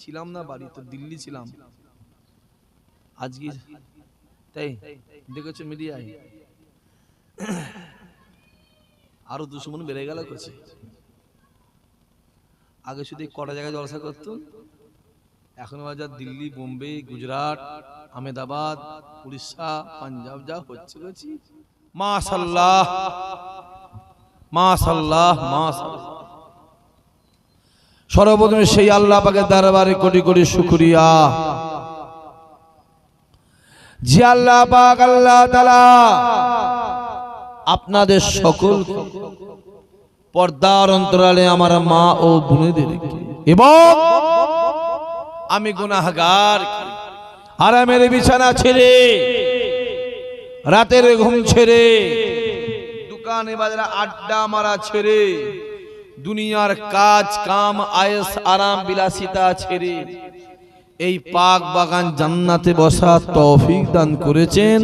ছিলাম না বাড়ি, তো দিল্লি ছিলাম। আজকে তাই দেখেছ মিডিয়ায়। আরও দুশ্মন বেড়ে গেল করছে আগে শুধু কটা জায়গায় জলসা করতো। এখন বাজার দিল্লি, বোম্বে, গুজরাট, আহমেদাবাদ, উড়িষ্যা, পাঞ্জাব যা হচ্ছে করছি মাশাল্লাহ মাশাল্লাহ মাশাল্লাহ। সর্বপ্রথমে সেই আল্লাহ পাকে দরবারে কোটি কোটি শুকরিয়া। যে আল্লাহ পাক আল্লাহ তাআলা আপনাদের সকল পর্দার অন্তরালে আমার মা ও বোনেদেরকে এবং আমি গুনাহগার আরামের বিছানা ছেড়ে, রাতের ঘুম ছেড়ে, দোকানে বাজারে আড্ডা মারা ছেড়ে দুনিয়ার কাজ, কাম, আয়েস, আরাম, বিলাসিতা ছেড়ে এই পাক বাগান জান্নাতে বসা তৌফিক দান করেছেন।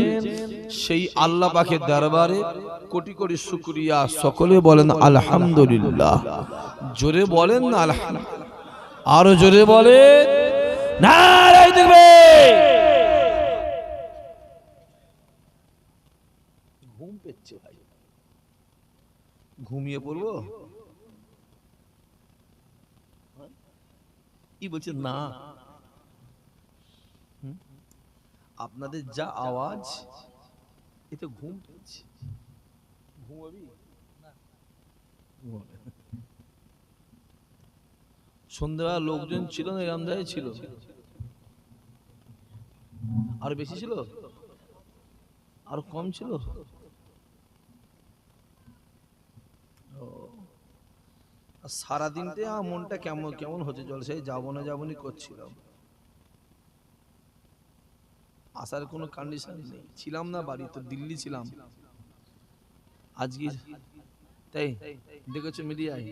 সেই আল্লাহ পাকের দরবারে কোটি কোটি শুকরিয়া। সকলে বলেন, আলহামদুলিল্লাহ। জোরে বলেন না, আলহামদুলিল্লাহ। আরও জোরে বলেন নারাই দেখবে। ঘুম পেচ্ছে ভাই। ঘুমিয়ে পড়ব? কি বলছে না? আপনাদের যা আওয়াজ এতে ঘুম পেয়েছে। ঘুমাবি? সন্ধ্যাবেলা লোকজন ছিল না এরম জায়গায় ছিল? আর বেশি ছিল? আর কম ছিল? আমার মনটা কেমন কেমন হচ্ছে জলসায় যাব না যাবনি করছিলাম। আসার কোনো কন্ডিশন নেই। ছিলাম না বাড়ি, তো দিল্লি ছিলাম। আজকে তাই দেখেছ মিডিয়ায়?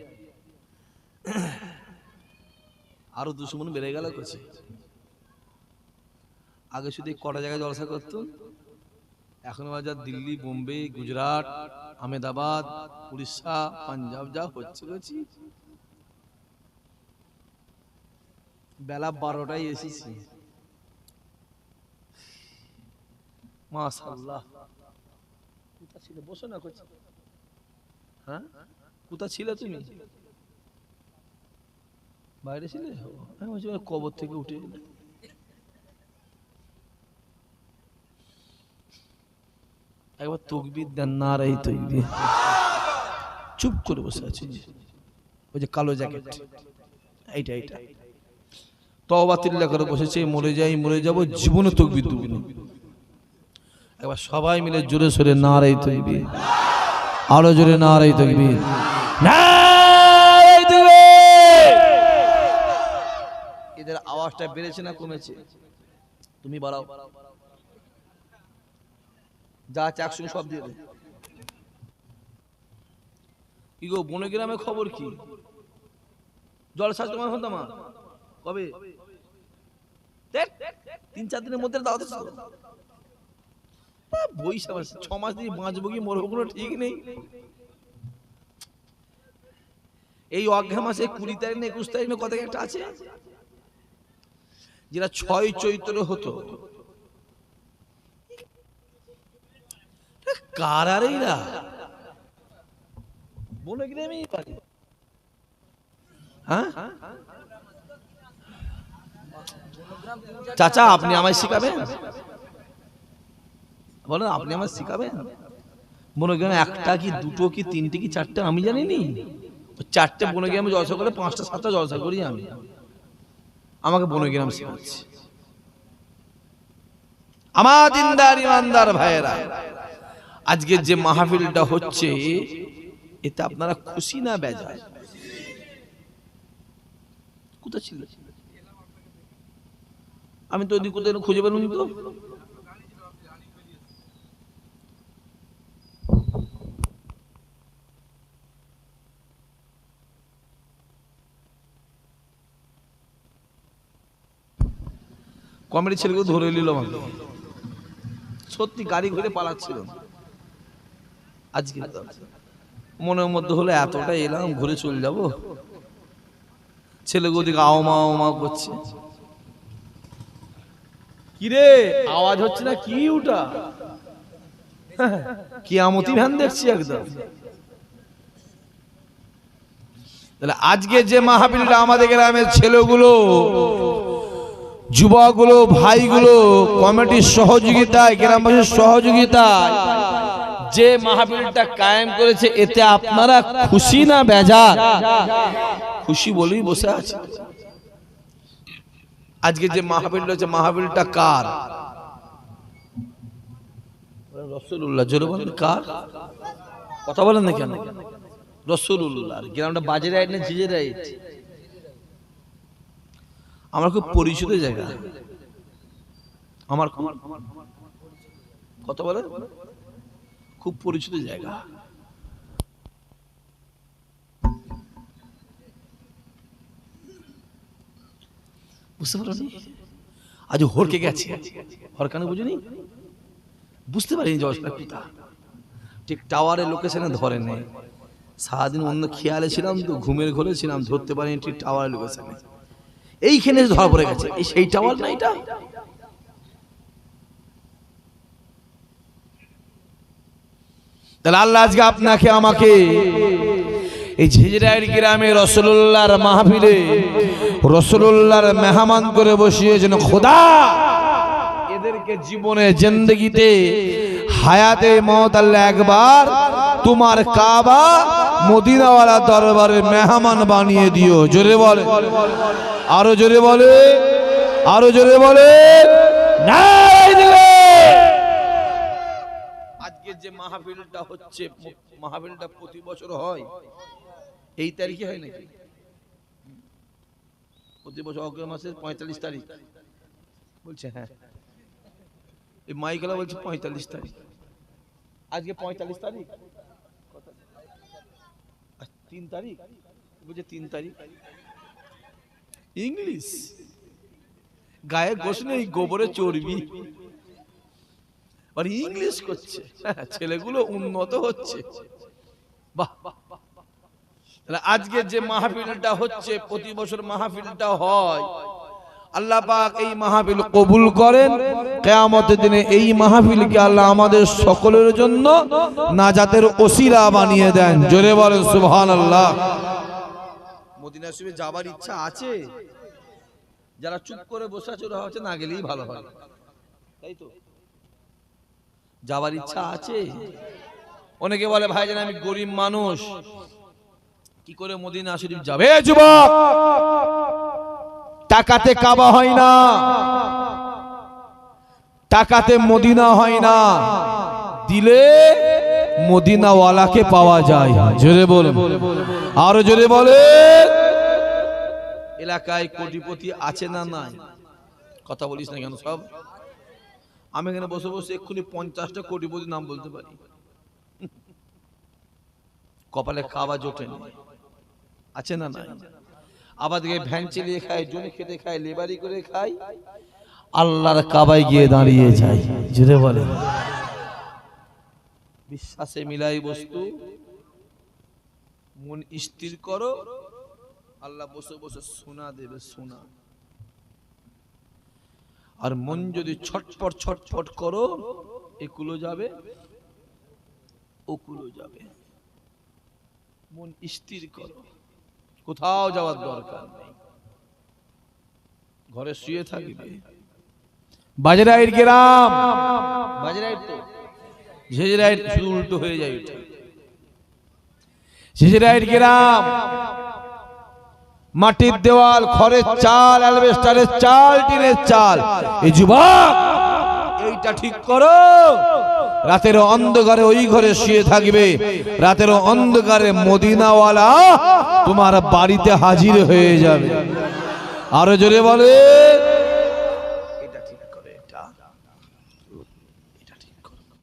আরও দুশ্মন বেড়ে গেল করছে আগে শুধু কটা জায়গায় জলসা করত। এখন বাজার দিল্লি, বোম্বে, গুজরাট, আহমেদাবাদ, উড়িষ্যা, পাঞ্জাব যা হচ্ছে করছি বেলা বারোটায় এসেছি। মাশাল্লাহ কোথা ছিল? বসো না করছি হ্যাঁ? কোথা ছিলে তুমি? বাইরে ছিলে? আমি বলছি কবর থেকে উঠে এলে। একবার তকবির দেন না রে তকবির। চুপ করে বসে আছি। ওই যে কালো জ্যাকেট। এইটা এইটা। তওবা তিল্লা করে বসেছে, মরে যাই, মরে যাব, জীবনে তকবির দুবি না। একবার সবাই মিলে জোরে সোরে না রে তকবির। আরও জোরে না রে তকবির। নারায়ে এদের আওয়াজটা বেড়েছে না কমেছে? তুমি বাড়াও। যা আছে একসঙ্গে সব দিয়ে দে। কি গো বনগ্রামে খবর কি? জলসা তোমার হতাম কবে? তিন চার দিনের মধ্যে দাওয়াত ছিল বৈশাখ ছ মাস দিয়ে বাঁচবো কি, মরবো কোনো ঠিক নেই। এই অজ্ঞা মাসে কুড়ি তারিখ একুশ তারিখ কত একটা আছে? যেটা ছয় চৈত্র হতো। কারারেরা বনগ্রামেই পারে। হ্যাঁ? চাচা, আপনি আমায় শিখাবেন? বলেন, আপনি আমায় শিখাবেন? বনগ্রামে একটা কি, দুটো কি, তিনটে কি, চারটে, আমি জানি নি চারটে বনগ্রামে জলসা করে, পাঁচটা, সাতটা জলসা করি আমি। আমাকে বনগ্রাম শেখাচ্ছে। আমার দিনদার ইমানদার ভাইয়েরা, আজকে যে মাহফিলটা হচ্ছে, এতে আপনারা খুশি না বেজায়? কোথায় ছিল? আমি তো ওদিক কোথায় খুঁজে পেলাম তো। কমেডি ছেলেগুলো ধরে নিল আমাকে। সত্যি গাড়ি ঘুরে পালাচ্ছিল। আজকে মনের মধ্যে হলো এতটা এলাম, ঘুরে চলে যাব। ছেলেগুলো দিকে আওমা আওমা করছে। কিরে? আওয়াজ হচ্ছে না কি ওটা কি আমতি ভ্যান দেখছি একদম। তাহলে আজকে যে মাহফিলটা আমাদের গ্রামের ছেলেগুলো, যুবকগুলো, ভাইগুলো, কমিটির সহযোগিতায়, গ্রামবাসীর সহযোগিতায় যে মাহফিলটা কায়েম করেছে, এতে আপনারা খুশি না বেজার? খুশি বলেই বসে আছে। আজকে যে মাহফিলটা হচ্ছে মাহফিলটা কার? রসুল্লাহ জোরে বলেন কার? কথা বলেন না কেন? রসুল্লাহ গ্রামটা বাজে রাইট না জিজে রাইট? আমার খুব পরিচিত জায়গা। আমার কথা বলে খুব পরিচিত জায়গা। বুঝতে পারো আজ হরকে গেছে। হরকানে বুঝিনি? বুঝতে পারিনি জশটা পিতা ঠিক টাওয়ারের লোকেশনে ধরে নেই সারাদিন অন্য খেয়ালে ছিলাম তো, ঘুমের ঘরে ছিলাম, ধরতে পারিনি ঠিক টাওয়ারের লোকেশনে। এইখানে ধরা পড়ে গেছে। এই সেই টাওয়ার না এটা? তাহলে আল্লাহ আজকে আপনাকে, আমাকে এই ঝিজরাইল গ্রামে রসুল্লাহর মাহফিলে রসুল্লাহর মেহমান করে বসিয়েছেন খোদা। এদেরকে জীবনে, জিন্দগিতে, হায়াতে মত একবার তোমার কাবা মদিনাওয়ালা দরবারে মেহমান বানিয়ে দিও। জোরে বলে। আরও জোরে বলে। আরও জোরে বলে। আজকে যে মাহফিলটা হচ্ছে, মাহফিলটা প্রতি বছর হয়। এই তারিখে হয় নাকি? প্রতি বছর অগ্রহ মাসের পঁয়তাল্লিশ তারিখ। বলছে হ্যাঁ। এই মাইকেলা বলছে পঁয়তাল্লিশ তারিখ। আজকে পঁয়তাল্লিশ তারিখ? তিন তারিখ? বলছে তিন তারিখ। ইংলিশ? গায়ে গোস নেই গোবরে চর্বি। ইংলিশ করছে। হ্যাঁ, ছেলেগুলো উন্নত হচ্ছে। বাহ বাহ। তাহলে আজকে যে মাহফিলটা হচ্ছে, প্রতি বছর মাহফিলটা হয়। আল্লাহ পাক এই মাহফিল কবুল করেন। কেয়ামতের দিনে এই মাহফিলকে আল্লাহ আমাদের সকলের জন্য নাজাতের ওসিলা বানিয়ে দেন। জোরে বলেন, সুবহানাল্লাহ। মদিনা শরীফে যাবার ইচ্ছা আছে? যারা চুপ করে বসে আছে, ওরা হচ্ছে না গেলেই ভালো হয়। তাই তো? যাবার ইচ্ছা আছে? অনেকে বলে ভাই জান আমি গরিব মানুষ। কি করে মদিনা শরীফ যাবে? যুবক! টাকাতে কাবা হয় না। টাকাতে মদিনা হয় না। দিলে মদিনাওয়ালাকে পাওয়া যায়। জোরে বলে আরও জোরে বলে এলাকায় কোটিপতি আছে না নাই? কথা বলিস না কেন সব? আমি এখানে বসে বসে এক্ষুনি পঞ্চাশটা কোটিপতি নাম বলতে পারি। কপালে খাওয়া জোটে জোটেনি আছে না নাই? আবার দিকে ভ্যান চালিয়ে খায় জনে খেতে খায়, লেবারি করে খায়, আল্লাহর কাবায় গিয়ে দাঁড়িয়ে যায় জুড়ে বলে। বিশ্বাসে মিলাই বস্তু, মন স্থির করো, আল্লাহ বসে বসে শোনা দেবে শোনা আর মন যদি ছটপট ছটপট করো, একুলো যাবে, ওকুলো যাবে। মন স্থির করো। কোথাও যাওয়ার দরকার নেই। ঘরে শুয়ে থাকবে। গ্রাম তো। শুধু উল্টো হয়ে যায় ওটা গ্রাম মাটির দেওয়াল খড়ের চাল, অ্যালবেস্টারের চাল, টিনের চাল। এই যুবক! এইটা ঠিক করো। রাতের অন্ধকারে ওই ঘরে শুয়ে থাকবে। রাতের অন্ধকারে মদিনাওয়ালা তোমার বাড়িতে হাজির হয়ে যাবে। আরও জোরে বলে।